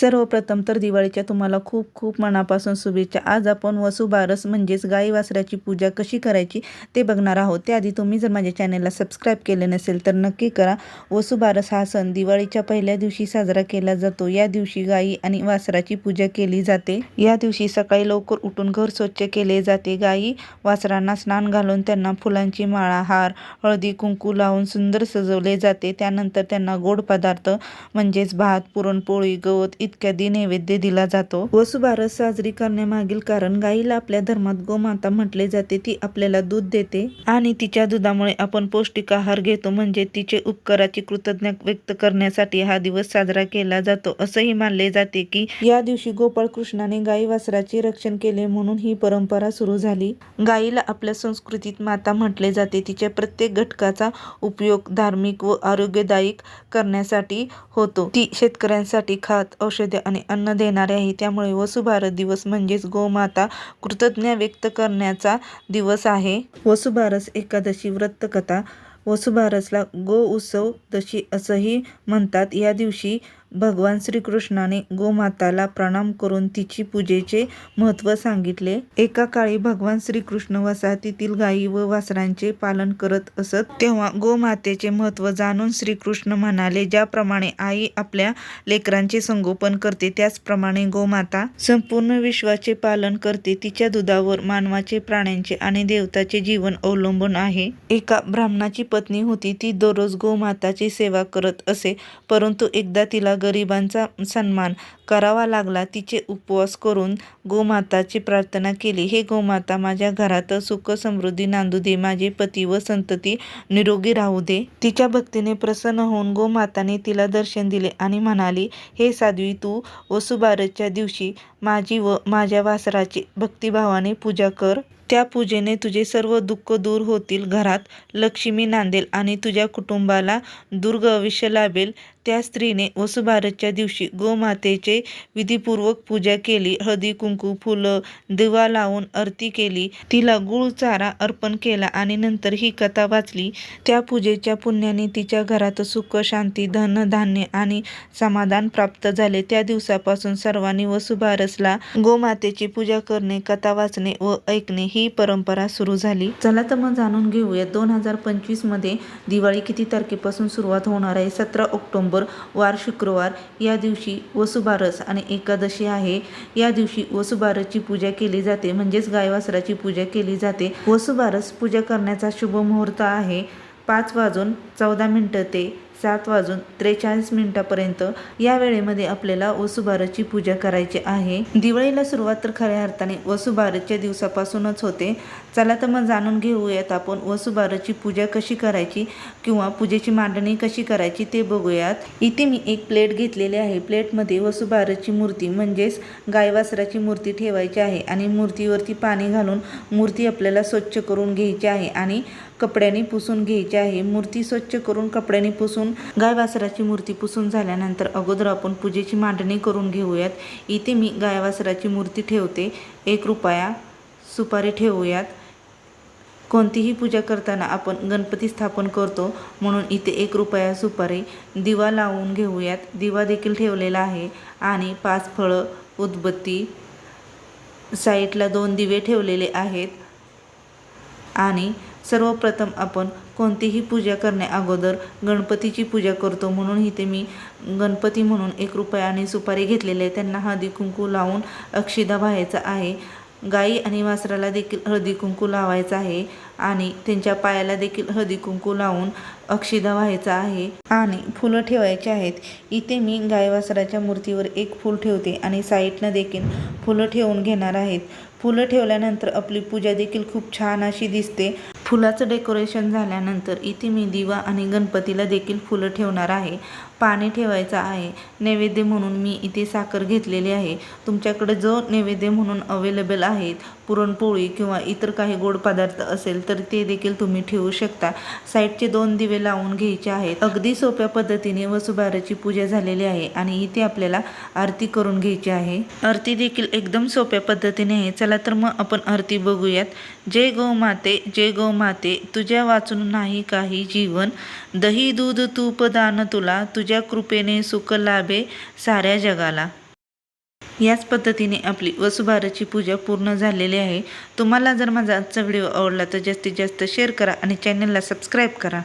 सर्वप्रथम तर दिवाळीच्या तुम्हाला खूप खूप मनापासून शुभेच्छा. आज आपण वसुबारस म्हणजेच गाई वासराची पूजा कशी करायची ते बघणार आहोत. त्याआधी तुम्ही जर माझ्या चॅनलला सबस्क्राईब केले नसेल तर नक्की करा. वसुबारस हा सण दिवाळीच्या पहिल्या दिवशी साजरा केला जातो. या दिवशी गाई आणि वासराची पूजा केली जाते. या दिवशी सकाळी लवकर उठून घर स्वच्छ केले जाते. गाई वासरांना स्नान घालून त्यांना फुलांची माळा हार हळदी कुंकू लावून सुंदर सजवले जाते. त्यानंतर त्यांना गोड पदार्थ म्हणजेच भात पुरणपोळी गवत इत्यादी नैवेद्य दिला जातो. वसुबारस साजरी करण्यामागील कारण गाईला आपल्या धर्मात गोमाता म्हटले जाते ती आपल्याला दूध देते आणि तिच्या दुधामुळे आपण पौष्टिक आहार घेतो म्हणजे तिचे उपकाराची कृतज्ञ व्यक्त करण्यासाठी हा दिवस साजरा केला जातो. असंही मानले जाते की या दिवशी गोपाळ कृष्णाने गाई वासराचे रक्षण केले म्हणून ही परंपरा सुरू झाली. गाईला आपल्या संस्कृतीत माता म्हटले जाते. तिच्या प्रत्येक घटकाचा उपयोग धार्मिक व आरोग्यदायी करण्यासाठी होतो. ती शेतकऱ्यांसाठी खात औषध आणि अन्न देणारे आहे. त्यामुळे वसुभारत दिवस म्हणजेच गोमाता कृतज्ञ व्यक्त करण्याचा दिवस आहे. वसुभारस एकादशी व्रतकथा वसुभारसला गो उत्सव दशी असंही म्हणतात या दिवशी भगवान श्रीकृष्णाने गोमाताला प्रणाम करून तिची पूजेचे महत्त्व सांगितले. एका काळी भगवान श्रीकृष्ण वसाहतीतील गायी व वासरांचे पालन करत असत तेव्हा गोमातेचे महत्त्व जाणून श्रीकृष्ण म्हणाले ज्याप्रमाणे आई आपल्या लेकरांचे संगोपन करते त्याचप्रमाणे गोमाता संपूर्ण विश्वाचे पालन करते. तिच्या दुधावर मानवाचे प्राण्यांचे आणि देवताचे जीवन अवलंबून आहे. एका ब्राह्मणाची पत्नी होती ती दररोज गोमाताची सेवा करत असे परंतु एकदा तिला गरिबांचा सन्मान. करावा लागला. तिचे उपवास करून गोमाताची प्रार्थना केली. हे गोमाता माझ्या घरात सुख समृद्धी नांदू दे. माझे पती व संतती निरोगी राहू दे. तिच्या भक्तीने प्रसन्न होऊन गोमाताने तिला दर्शन दिले आणि म्हणाली हे साध्वी तू वसुबारसच्या दिवशी माझी व माझ्या वासराची भक्तिभावाने पूजा कर. त्या पूजेने तुझे सर्व दुःख दूर होतील. घरात लक्ष्मी नांदेल आणि तुझ्या कुटुंबाला दुर्ग आयुष्य लाभेल. त्या स्त्रीने वसुभारतच्या दिवशी गोमातेचे विधीपूर्वक पूजा केली. हळदी कुंकू फुलं दिवा लावून आरती केली. तिला गुळ चारा अर्पण केला आणि नंतर ही कथा वाचली. त्या पूजेच्या पुण्याने तिच्या घरात सुख शांती धन धान्य आणि समाधान प्राप्त झाले. त्या दिवसापासून सर्वांनी वसुबारसला गोमातेची पूजा करणे कथा वाचणे व ऐकणे ही परंपरा सुरू झाली. चला तर मग जाणून घेऊया दोन हजार पंचवीसमध्ये दिवाळी किती तारखेपासून सुरुवात होणार आहे? सतरा ऑक्टोबर वार शुक्रवार. या दिवशी वसुबारस आणि एकादशी आहे. या दिवशी वसुबारसची पूजा केली जाते. म्हणजेच गायवासराची पूजा केली जाते. वसुबारस पूजा करण्याचा शुभ मुहूर्त आहे. पाच वाजून चौदा मिनटं ते सात वाजून त्रेचाळीस मिनिटापर्यंत या वेळेमध्ये आपल्याला वसुबारसची पूजा करायची आहे. दिवाळीला सुरुवात तर खऱ्या अर्थाने वसुबारसच्या दिवसापासूनच होते. चला तर मग जाणून घेऊयात आपण वसुबारसची पूजा कशी करायची किंवा पूजेची मांडणी कशी करायची ते बघूयात. इथे मी एक प्लेट घेतलेली आहे. प्लेटमध्ये वसुबारसची मूर्ती म्हणजेच गायवासराची मूर्ती ठेवायची आहे आणि मूर्तीवरती पाणी घालून मूर्ती आपल्याला स्वच्छ करून घ्यायची आहे आणि कपड्याने पुसून घ्यायची आहे. मूर्ती स्वच्छ करून कपड्याने पुसून गायवासराची मूर्ती पुसून झाल्यानंतर अगोदर आपण पूजेची मांडणी करून घेऊयात. इथे मी गायवासराची मूर्ती ठेवते. एक रुपया सुपारी ठेवूयात. कोणतीही पूजा करताना आपण गणपती स्थापन करतो. म्हणून इथे एक रुपया सुपारी दिवा लावून घेऊयात. दिवा देखील ठेवलेला आहे. आणि पाच फळं उदबत्ती साईडला दोन दिवे ठेवलेले आहेत. आणि सर्वप्रथम आपण कोणतीही पूजा करण्या अगोदर गणपतीची पूजा करतो म्हणून इथे मी गणपती म्हणून एक रुपया आणि सुपारी घेतलेली आहे. त्यांना हळदी कुंकू लावून अक्षिदा व्हायचा आहे. गाई आणि वासराला देखील हळदी कुंकू लावायचा आहे आणि त्यांच्या पायाला देखील हळदी कुंकू लावून अक्षिदा व्हायचा आहे. आणि फुलं ठेवायची आहेत. इथे मी गाय वासराच्या मूर्तीवर एक फूल ठेवते आणि साईडनं देखील फुलं ठेवून घेणार आहेत. फुलं ठेवल्यानंतर आपली पूजा देखील खूप छान अशी दिसते. फुलाचं डेकोरेशन झाल्यानंतर इथे मी दिवा आणि गणपतीला देखील फुलं ठेवणार आहे. पाणी ठेवायचं आहे. नैवेद्य म्हणून मी इथे साखर घेतलेली आहे. तुमच्याकडे जो नैवेद्य म्हणून अवेलेबल आहेत पुरणपोळी किंवा इतर काही गोड पदार्थ असेल तर ते देखील तुम्ही ठेवू शकता. साईडचे दोन दिवे लावून घ्यायचे आहेत. अगदी सोप्या पद्धतीने वसुबाराची पूजा झालेली आहे आणि इथे आपल्याला आरती करून घ्यायची आहे. आरती देखील एकदम सोप्या पद्धतीने आहे. चला तर मग आपण आरती बघूयात. जय गौ माते जय गौ माते. तुझ्या वाचून नाही काही जीवन. दही दूध तूप दान तुला. तुझ्या कृपेने सुख लाभे साऱ्या जगाला. याच पद्धतीने आपली वसुभारची पूजा पूर्ण झालेली आहे. तुम्हाला जर माझा आजचा व्हिडिओ आवडला तर जास्तीत जास्त शेअर करा आणि चॅनलला सबस्क्राईब करा.